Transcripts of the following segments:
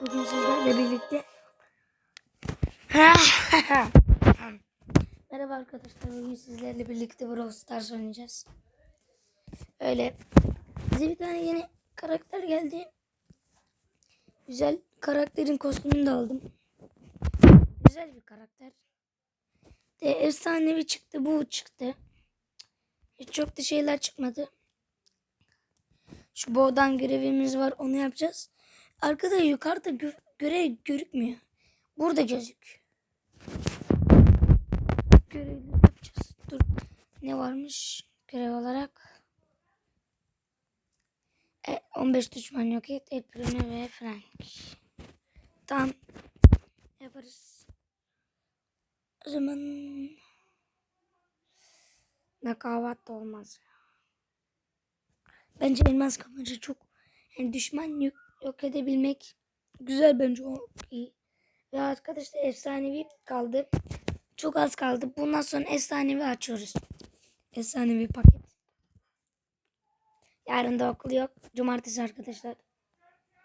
Bugün sizlerle birlikte Merhaba arkadaşlar. Bugün sizlerle birlikte Brawl Stars oynayacağız. Öyle bize bir tane yeni karakter geldi. Güzel karakterin kostümünü de aldım. Güzel bir karakter. De efsanevi çıktı, bu çıktı. Hiç çok da şeyler çıkmadı. Şu boğdan görevimiz var, onu yapacağız. Arkada yukarıda gö görev görükmüyor. Burada gözük. Görevi yapacağız. Dur. Ne varmış görev olarak? E, 15 düşman yok et. El ve Frank. Tamam. Yaparız. O zaman ne kahvaltı olmaz. Bence elmas kapmaca çok yani düşman yok, yok edebilmek güzel bence o iyi. Ve arkadaşlar efsanevi kaldı. Çok az kaldı. Bundan sonra efsanevi açıyoruz. Efsanevi paket. Yarın da okul yok. Cumartesi arkadaşlar.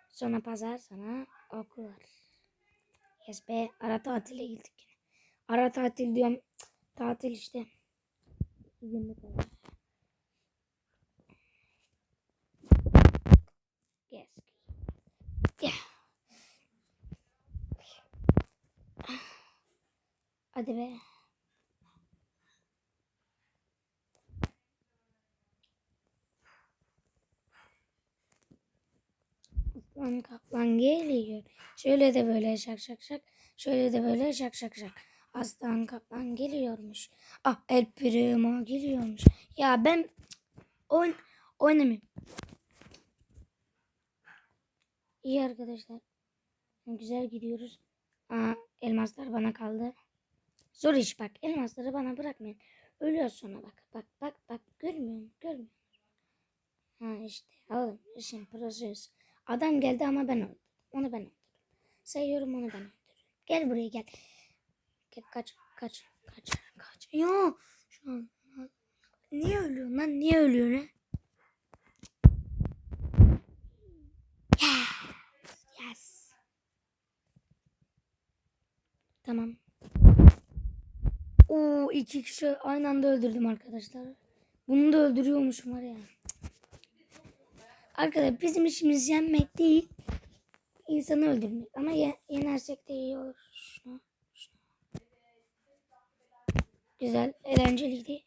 Sonra pazar sonra okul var. Yes be ara tatile gittik. Ara tatil diyorum. Tatil işte. İzinli kalır. Yes. Yeah. Hadi be. Aslan kaplan geliyor. Şöyle de böyle şak şak şak. Şöyle de böyle şak şak şak. Aslan kaplan geliyormuş. Ah El Primo geliyormuş. Ya ben oyn oynamayayım. İyi arkadaşlar. Güzel gidiyoruz. Aa, elmaslar bana kaldı. Zor iş bak. Elmasları bana bırakmayın. Ölüyor sonra bak. Bak bak bak. Görmüyor musun? Görmüyor musun? Ha işte. Oğlum işin prosuyuz. Adam geldi ama ben öldüm. Onu ben öldürdüm. Sayıyorum onu ben öldürdüm. Gel buraya gel. Gel kaç kaç kaç kaç. Ya şu an niye ölüyorsun lan? Niye ölüyorsun ha? Yes. Yes. Tamam. Oo iki kişi aynı anda öldürdüm arkadaşlar. Bunu da öldürüyormuşum var ya. Arkadaşlar bizim işimiz yenmek değil. insanı öldürmek. Ama ye- yenersek de iyi olur. Şuna, şuna. Güzel. Eğlenceliydi.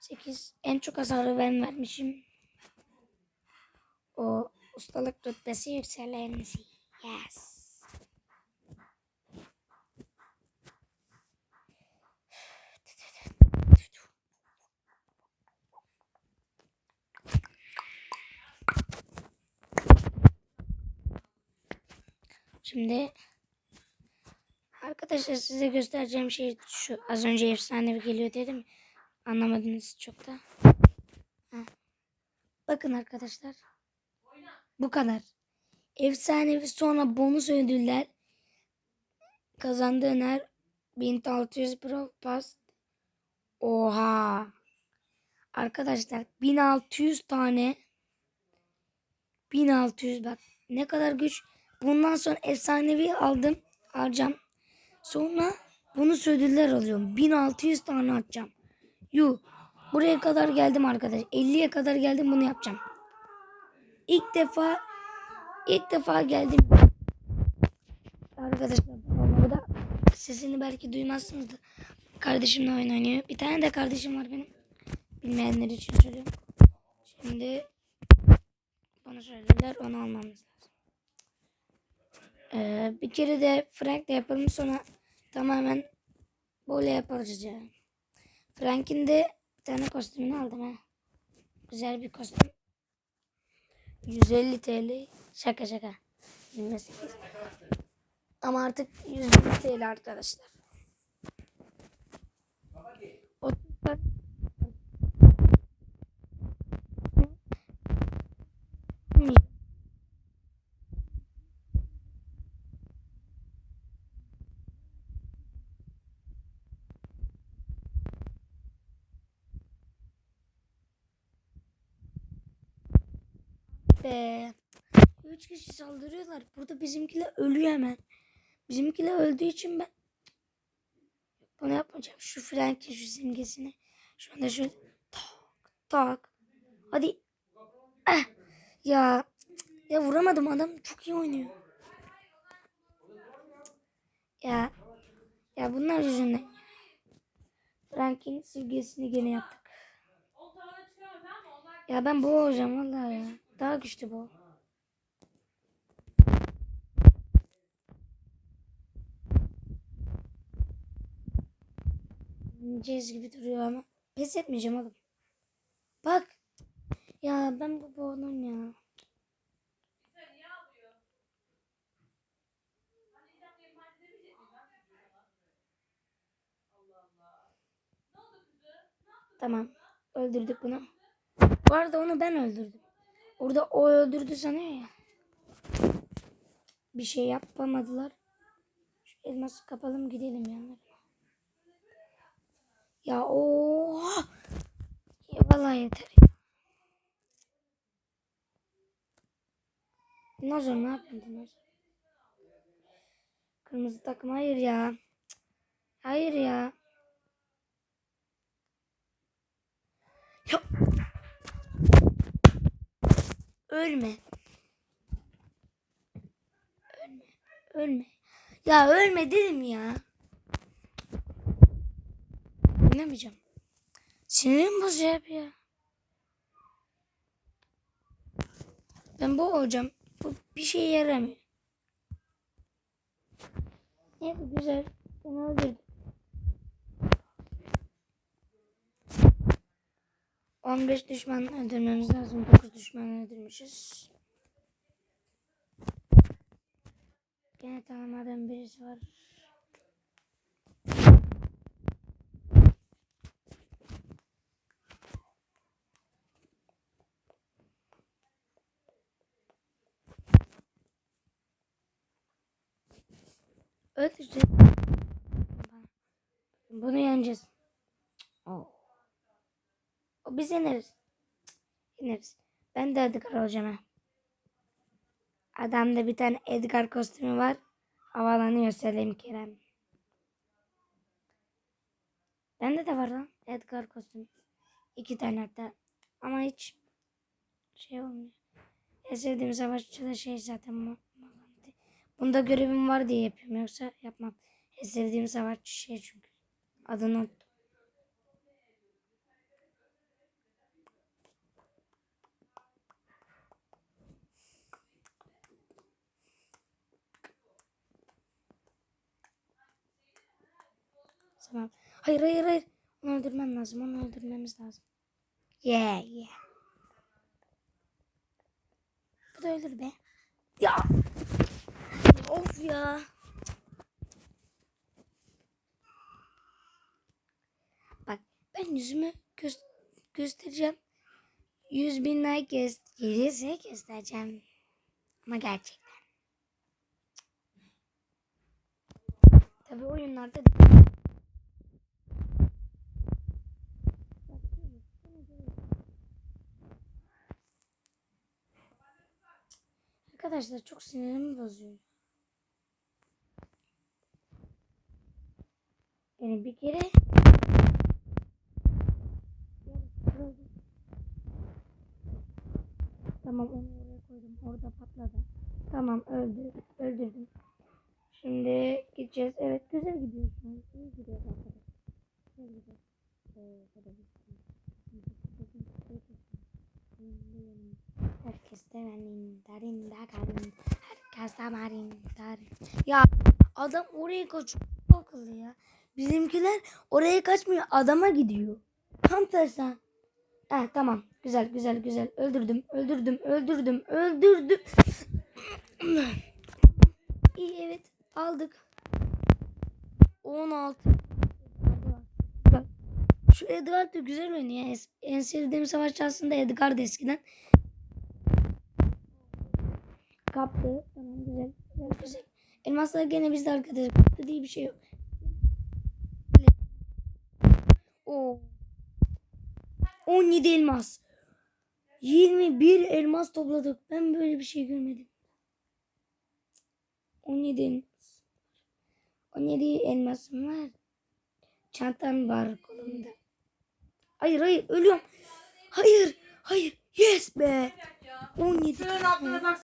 8. En çok hasarı ben vermişim. O ustalık rütbesi yükselenisi. Yes. Şimdi arkadaşlar size göstereceğim şey şu. Az önce efsane geliyor dedim. Anlamadınız çok da. Ha. Bakın arkadaşlar. Bu kadar. Efsanevi sonra bonus ödüller. Kazandığın her 1600 Pro Pass. Oha. Arkadaşlar 1600 tane 1600 bak ne kadar güç. Bundan sonra efsanevi aldım. Alacağım. Sonra bunu ödüller alıyorum. 1600 tane atacağım. Yu. Buraya kadar geldim arkadaş. 50'ye kadar geldim bunu yapacağım. İlk defa ilk defa geldim. Arkadaşlar burada sesini belki duymazsınız da kardeşimle oyun oynuyor. Bir tane de kardeşim var benim. Bilmeyenler için söylüyorum. Şimdi bana söylediler onu almamız lazım. Ee, bir kere de Frank de yapalım sonra tamamen böyle yaparız yani. Frank'in de bir tane kostümünü aldım ha. Güzel bir kostüm. 150 TL. Şaka şaka. 28. Ama artık 150 TL arkadaşlar. O be. Üç kişi saldırıyorlar. Burada bizimkiler ölüyor hemen. Bizimkiler öldüğü için ben bunu yapmayacağım. Şu Frank'in şu simgesini. Şu anda şöyle tak tak. Hadi. Eh. Ya ya vuramadım adam çok iyi oynuyor. Ya ya bunlar yüzünden. Frank'in simgesini gene yaptık. Ya ben bu olacağım vallahi ya. Daha güçlü bu. Cez gibi duruyor ama pes etmeyeceğim oğlum. Bak. Ya ben bu boğulum ya. Tamam. Öldürdük bunu. Bu arada onu ben öldürdüm. Orada o öldürdü sanıyor ya. Bir şey yapamadılar. Şu elması kapalım gidelim yanlarına. Ya o ya vallahi yeter. Nazar ne yapıyorsun Nazar? Kırmızı takım hayır ya. Hayır ya. Ya. Ölme. Ölme. Ölme. Ya ölme dedim ya. Oynamayacağım. Sinirim bozuyor hep ya. Ben bu olacağım. Bu bir şeye yaramıyor. Ne bu güzel. Beni öldürdü. 15 düşman öldürmemiz lazım. 9 düşman öldürmüşüz. Gene tanımadığım birisi var. Öldüreceğiz. Bunu yeneceğiz. Oh. Biz yeneriz. Yeneriz. Ben de Edgar olacağım ha. Adamda bir tane Edgar kostümü var. Havalanıyor Selim Kerem. Bende de var lan Edgar kostümü. İki tane hatta. Ama hiç şey olmuyor. En sevdiğim savaşçı da şey zaten bu. Bunda görevim var diye yapıyorum. Yoksa yapmam. En sevdiğim savaşçı şey çünkü. Adını unuttum. Tamam. Hayır hayır hayır. Onu öldürmem lazım. Onu öldürmemiz lazım. Yeah yeah. Bu da ölür be. Ya. Of ya. Bak ben yüzümü gö- göstereceğim. 100 bin like gö- gelirse göstereceğim. Ama gerçekten. Tabii oyunlarda Arkadaşlar çok sinirimi bozuyor. Yani bir kere Tamam onu oraya koydum. Orada patladı. Tamam öldü. Öldürdüm. Şimdi gideceğiz. Evet güzel gidiyor şu an. İyi gidiyor arkadaşlar. Güzel gidiyor. Ee, hadi bakalım. Herkes de benim derin de kalbim. Herkes de benim derin. Ya adam oraya kaçıyor. Akıllı ya. Bizimkiler oraya kaçmıyor. Adama gidiyor. Tam tersi. ha. Tamam. Güzel güzel güzel. Öldürdüm. Öldürdüm. Öldürdüm. Öldürdüm. İyi evet. Aldık. 16. Bak. Şu Edgar da güzel oynuyor. En- sevdiğim savaşçı aslında Edgar eskiden. Kaptı. Tamam güzel. Güzel güzel. Elmaslar gene bizde arkadaşlar. Kaptı diye bir şey yok. Oo. 17 elmas. 21 elmas topladık. Ben böyle bir şey görmedim. 17 elmas. 17 elmasım var. Çantam var kolumda. Hayır hayır ölüyorum. Hayır hayır yes be. 17 Şöyle Rabbime bak